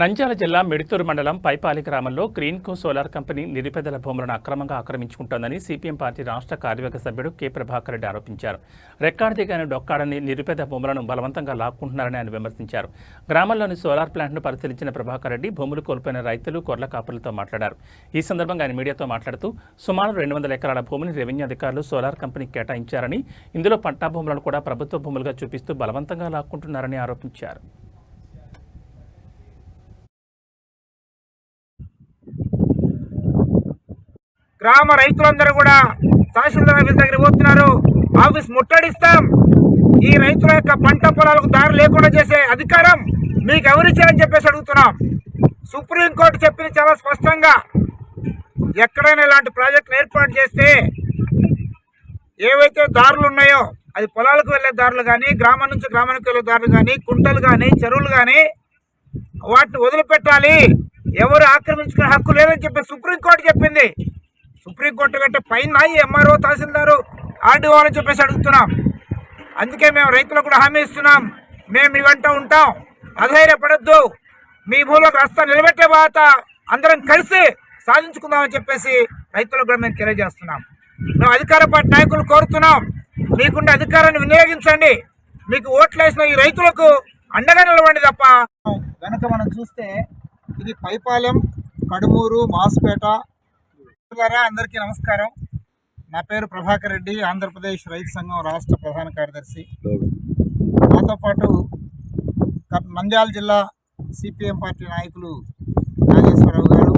నంద్యాల జిల్లా మిడితూరు మండలం పైపాలి గ్రామంలో గ్రీన్కో సోలార్ కంపెనీ నిరుపేదల భూములను అక్రమంగా ఆక్రమించుకుంటోందని సిపిఎం పార్టీ రాష్ట్ర కార్యవర్గ సభ్యుడు కె ప్రభాకర్ రెడ్డి ఆరోపించారు. రెక్కాడితే డొక్కాడని నిరుపేద భూములను బలవంతంగా లాక్కుంటున్నారని ఆయన విమర్శించారు. గ్రామంలోని సోలార్ ప్లాంట్ను పరిశీలించిన ప్రభాకర్ రెడ్డి భూములు కోల్పోయిన రైతులు కొర్ల కాపులతో మాట్లాడారు. ఈ సందర్భంగా ఆయన మీడియాతో మాట్లాడుతూ సుమారు రెండు వందల ఎకరాల భూమిని రెవెన్యూ అధికారులు సోలార్ కంపెనీకి కేటాయించారని ఇందులో పట్టా భూములను కూడా ప్రభుత్వ భూములుగా చూపిస్తూ బలవంతంగా లాక్కుంటున్నారని ఆరోపించారు. గ్రామ రైతులందరూ కూడా తహసీల్దార్ ఆఫీస్ దగ్గర పోతున్నారు. ఆఫీస్ ముట్టడిస్తాం. ఈ రైతుల యొక్క పంట పొలాలకు దారి లేకుండా చేసే అధికారం మీకు ఎవరిచ్చారని చెప్పేసి అడుగుతున్నాం. సుప్రీంకోర్టు చెప్పింది చాలా స్పష్టంగా. ఎక్కడైనా ఇలాంటి ప్రాజెక్టులు ఏర్పాటు చేస్తే ఏవైతే దారులు ఉన్నాయో అది పొలాలకు వెళ్ళే దారులు కానీ గ్రామం నుంచి గ్రామానికి వెళ్ళే దారులు కానీ కుంటలు కానీ చెరువులు కానీ వాటిని వదిలిపెట్టాలి. ఎవరు ఆక్రమించుకునే హక్కు లేదని చెప్పి సుప్రీంకోర్టు చెప్పింది. సుప్రీంకోర్టు కంటే పైన ఎంఆర్ఓ తహసీల్దారు ఆర్డీఓ అని చెప్పేసి అడుగుతున్నాం. అందుకే మేము రైతులకు కూడా హామీ ఇస్తున్నాం. మేము మీ వెంట ఉంటాం. అధైర్యపడద్దు. మీ భూములకు రస్తా నిలబెట్టే బాధ అందరం కలిసి సాధించుకుందామని చెప్పేసి రైతులకు కూడా మేము తెలియజేస్తున్నాం. మేము అధికార పార్టీ నాయకులు కోరుతున్నాం. మీకుండే అధికారాన్ని వినియోగించండి. మీకు ఓట్లు వేసిన ఈ రైతులకు అండగా నిలవండి తప్ప. కనుక మనం చూస్తే ఇది పైపాలెం కడుమూరు మాస్పేట మిత్రులారా, అందరికీ నమస్కారం. నా పేరు ప్రభాకర్ రెడ్డి ఆంధ్రప్రదేశ్ రైతు సంఘం రాష్ట్ర ప్రధాన కార్యదర్శి. నాతో పాటు నంద్యాల జిల్లా సిపిఎం పార్టీ నాయకులు నాగేశ్వరరావు గారు